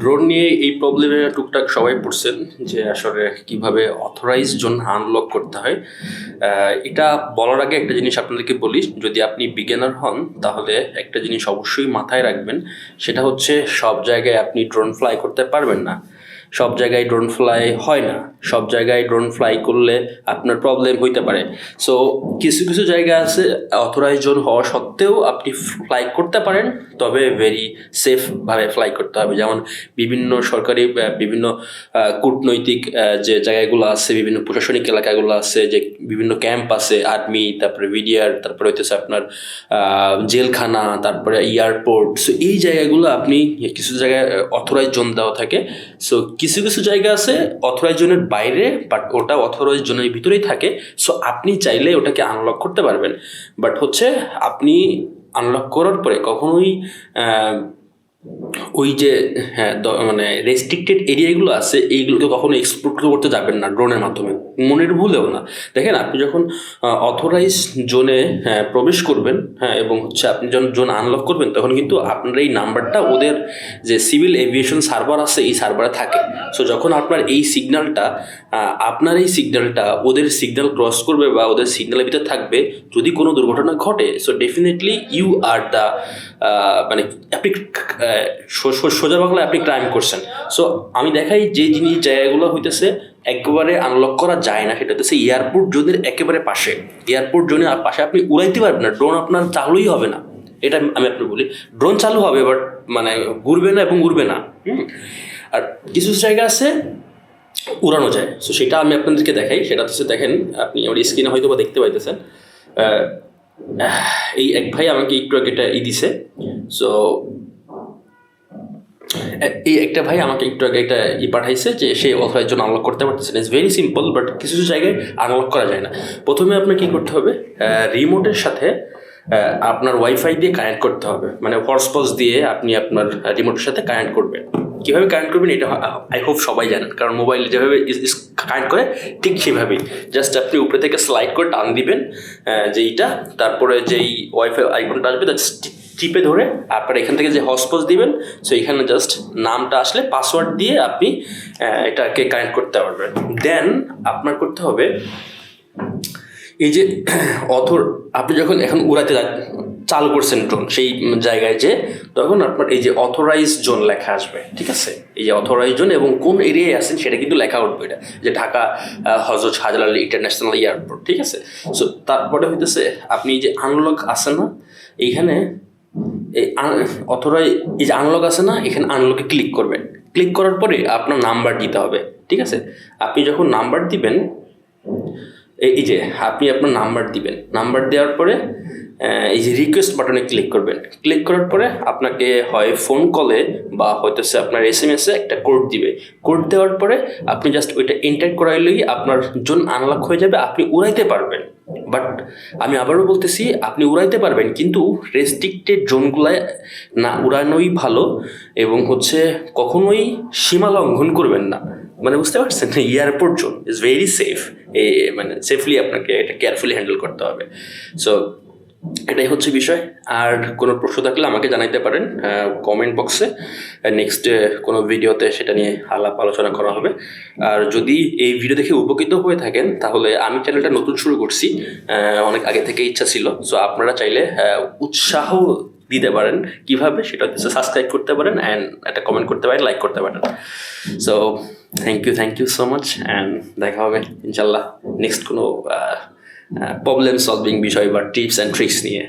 Drone নিয়ে এই প্রবলেমে টুকটাক সবাই পড়ছেন যে আসলে কীভাবে অথরাইজ জোন আনলক করতে হয়। এটা বলার আগে একটা জিনিস আপনাদেরকে বলি, যদি আপনি বিজ্ঞানার হন, তাহলে একটা জিনিস অবশ্যই মাথায় রাখবেন, সেটা হচ্ছে সব জায়গায় আপনি ড্রোন ফ্লাই করতে পারবেন না। সব জায়গায় ড্রোন ফ্লাই হয় না। সব জায়গায় ড্রোন ফ্লাই করলে আপনার প্রবলেম হইতে পারে। সো কিছু কিছু জায়গা আছে অথরাইজ জোন হওয়া সত্ত্বেও আপনি ফ্লাই করতে পারেন, তবে ভেরি সেফভাবে ফ্লাই করতে হবে। যেমন বিভিন্ন সরকারি বিভিন্ন কূটনৈতিক যে জায়গাগুলো আছে, বিভিন্ন প্রশাসনিক এলাকাগুলো আছে, যে বিভিন্ন ক্যাম্প আছে আর্মি তারপরে ভিডিআর তারপরে হইতেছে আপনার জেলখানা, তারপরে এয়ারপোর্ট সো এই জায়গাগুলো আপনি কিছু জায়গায় অথরাইজ জোন দেওয়া থাকে। সো কিছু কিছু জায়গা আছে অথরাইজ জোনের বাইরে বাট ওটা অথরাইজ জোনের ভিতরেই থাকে। সো আপনি চাইলে ওটাকে আনলক করতে পারবেন। বাট হচ্ছে, আপনি আনলক করার পরে কখনোই ওই যে হ্যাঁ মানে রেস্ট্রিক্টেড এরিয়াগুলো আছে, এইগুলোকে কখনো এক্সপ্লোর করতে যাবেন না ড্রোনের মাধ্যমে। মনের ভুলেও না। দেখেন, আপনি যখন অথরাইজ জোনে হ্যাঁ প্রবেশ করবেন হ্যাঁ এবং হচ্ছে আপনি যখন জোন আনলক করবেন, তখন কিন্তু আপনার এই নাম্বারটা ওদের যে সিভিল এভিয়েশন সার্ভার আছে, এই সার্ভারে থাকে। সো যখন আপনার এই সিগন্যালটা আপনার এই সিগন্যালটা ওদের সিগন্যাল ক্রস করবে বা ওদের সিগন্যালের ভিতরে থাকবে, যদি কোনো দুর্ঘটনা ঘটে so definitely you are the মানে আপনি সোজা বাংলায় আপনি ক্রাইম করছেন। সো আমি দেখাই যে জিনিস জায়গাগুলো হইতেছে, একেবারে আনলক করা যায় না। সেটা হচ্ছে এয়ারপোর্ট জোনের একেবারে পাশে। এয়ারপোর্ট জোনের পাশে আপনি উড়াইতে পারবেন না। ড্রোন আপনার চালুই হবে না। এটা আমি আপনি বলি। ড্রোন চালু হবে বাট মানে ঘুরবে না এবং ঘুরবে না। আর কিছু জায়গা আছে, উড়ানো যায়। সো সেটা আমি আপনাদেরকে দেখাই। সেটা হচ্ছে, দেখেন, আপনি আমার স্ক্রিনে হয়তো বা দেখতে পাইতেছেন। এই এক ভাই আমাকে একটু আগে এটা ই দিছে। সো এই একটা ভাই আমাকে একটু আগে একটা ই পাঠাইছে যে সে অথরাইজ জন্য আনলক করতে পারতেছে ইটস ভেরি সিম্পল বাট কিছু কিছু জায়গায় আনলক করা যায় না। প্রথমে আপনার কি করতে হবে রিমোটের সাথে আপনার ওয়াইফাই দিয়ে কানেক্ট করতে হবে। মানে হটস্পট দিয়ে আপনি আপনার রিমোটের সাথে কানেক্ট করবেন। কীভাবে কানেক্ট করবেন এটা আই হোপ সবাই জানেন। কারণ মোবাইল যেভাবে কানেক্ট করে ঠিক সেভাবেই। জাস্ট আপনি উপরে থেকে স্লাইড করে টান দিবেন আহ, যেইটা তারপরে যেই ওয়াইফাই আইকনটা আসবে জাস্ট চিপে ধরে আপনার এখান থেকে যে হটস্পট দিবেন সো এখানে জাস্ট নামটা আসলে পাসওয়ার্ড দিয়ে আপনি এটাকে কানেক্ট করতে পারবেন। দেন আপনার করতে হবে এই যে অথর আপনি যখন এখন উড়াতে যা- চালু করছেন ড্রোন সেই জায়গায় যে তখন আপনার এই যে অথরাইজ জোন লেখা আসবে, ঠিক আছে? এই যে অথরাইজ জোন এবং কোন এরিয়ায় আছেন সেটা কিন্তু লেখা উঠবে এটা, যে ঢাকা হজরত শাহজালাল ইন্টারন্যাশনাল এয়ারপোর্ট ঠিক আছে? সো তারপরে হইতেছে আপনি যে আনলক আছে না, এইখানে এই অথরাই এই যে আনলক আছে না, এখানে আনলকে ক্লিক করবেন। ক্লিক করার পরে আপনার নাম্বার দিতে হবে, ঠিক আছে? আপনি যখন নাম্বার দিবেন এই যে আপনি আপনার নাম্বার দিবেন। নাম্বার দেওয়ার পরে এই যে রিকোয়েস্ট বাটনে ক্লিক করবেন। ক্লিক করার পরে আপনাকে হয় ফোন কলে বা হয়তো সে আপনার এস এম এসে একটা কোড দিবে। কোড দেওয়ার পরে আপনি জাস্ট ওইটা এন্টার করাইলেই আপনার জোন আনলক হয়ে যাবে, আপনি উড়াইতে পারবেন। বাট আমি আবারও বলতেছি, আপনি উড়াইতে পারবেন, কিন্তু রেস্ট্রিক্টেড জোনগুলায় না উড়ানোই ভালো এবং হচ্ছে কখনোই সীমা লঙ্ঘন করবেন না। মানে বুঝতে পারছেন airport zone is very safe এ মানে সেফলি আপনাকে এটা কেয়ারফুলি হ্যান্ডেল করতে হবে। সো এটাই হচ্ছে বিষয়। আর কোনো প্রশ্ন থাকলে আমাকে জানাইতে পারেন কমেন্ট বক্সে নেক্সট কোনো ভিডিওতে সেটা নিয়ে আলাপ আলোচনা করা হবে। আর যদি এই ভিডিও দেখে উপকৃত হয়ে থাকেন, তাহলে আমি চ্যানেলটা নতুন শুরু করছি। অনেক আগে থেকে ইচ্ছা ছিল। সো আপনারা চাইলে উৎসাহ দিতে পারেন, কীভাবে সেটা হচ্ছে সাবস্ক্রাইব করতে পারেন অ্যান্ড একটা কমেন্ট করতে পারেন লাইক করতে পারেন। So thank you thank you so much and দেখা হবে ইনশাল্লাহ নেক্সট কোনো প্রবলেম সলভিং বিষয় বা টিপস অ্যান্ড ট্রিক্স নিয়ে।